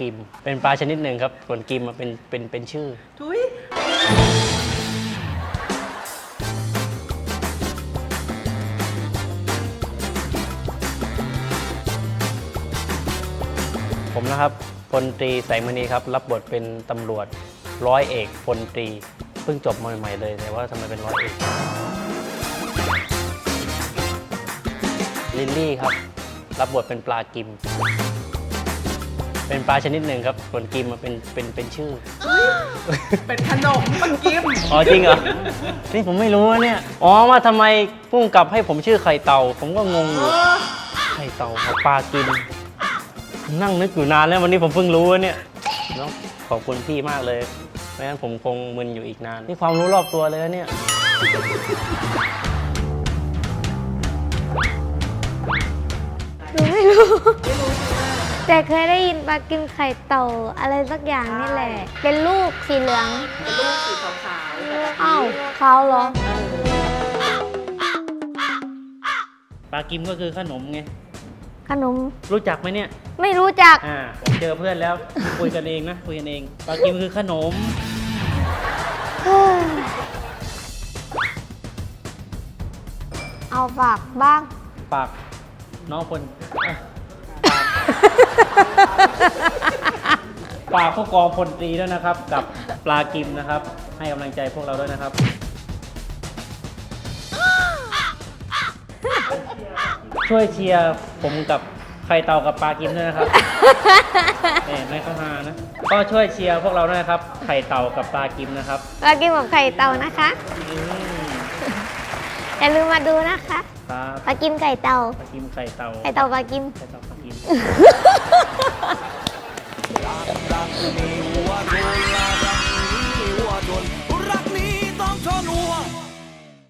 กิม เป็นปลาชนิดหนึ่งครับ ส่วนกิมอะเป็นเป็นเป็นชื่อ ทุยผมนะครับพลตรีแสงมณีครับ รับบทเป็นตำรวจร้อยเอกพลตรีเพิ่งจบมาใหม่ๆเลยแต่ว่าทำไมเป็นร้อยเอกลิลลี่ครับ รับบทเป็นปลากิม เป็นปลาชนิดหนึ่งครับส่วนกิมอะเป็นเป็นเป็นชื่อ เป็นขนมปังกิมอ๋อจริงเหรอ นี่ผมไม่รู้นะเนี่ย อ๋อว่าทำไมพุ่งกลับให้ผมชื่อไข่เต่า ผมก็งงอยู่ ไข่เต่ากับปลากินผมนั่งนึกอยู่นานแล้ววันนี้ผมเพิ่งรู้ว่าเนี่ยเนาะขอบคุณพี่มากเลย ไม่งั้นผมคงมึนอยู่อีกนาน นี่ความรู้รอบตัวเลยนะเนี่ย หนูไม่รู้ แต่เคยได้ยินปลากิมไข่เต่าอะไรสักอย่างนี่แหละ เป็นลูกสีเหลือง เป็นลูกสีขาวๆแต่อ้าวเขาเหรอ ปลากิมก็คือขนมไง ขนม รู้จักไหมเนี่ย ไม่รู้จัก อ่าผมเจอเพื่อนแล้ว คุยกันเองนะ คุยกันเอง ปลากิมคือขนม เอาฝากบ้าง ปากน้องคนอะ ปากผู้กองพลตรีด้วยนะครับ กับปลากิมนะครับ ให้กำลังใจพวกเราด้วยนะครับ ช่วยเชียร์ผมกับไข่เต่ากับปลากิมด้วยนะครับเนี่ยไม่เข้าหานะก็ช่วยเชียร์พวกเราด้วยนะครับไข่เต่ากับปลากิมนะครับปลากิมกับไข่เต่านะคะอืมอย่าลืมมาดูนะคะครับปลากิมไข่เต่าปลากิมไข่เต่าไข่เต่าปลากิม ไข่เต่าปลากิมรักนี้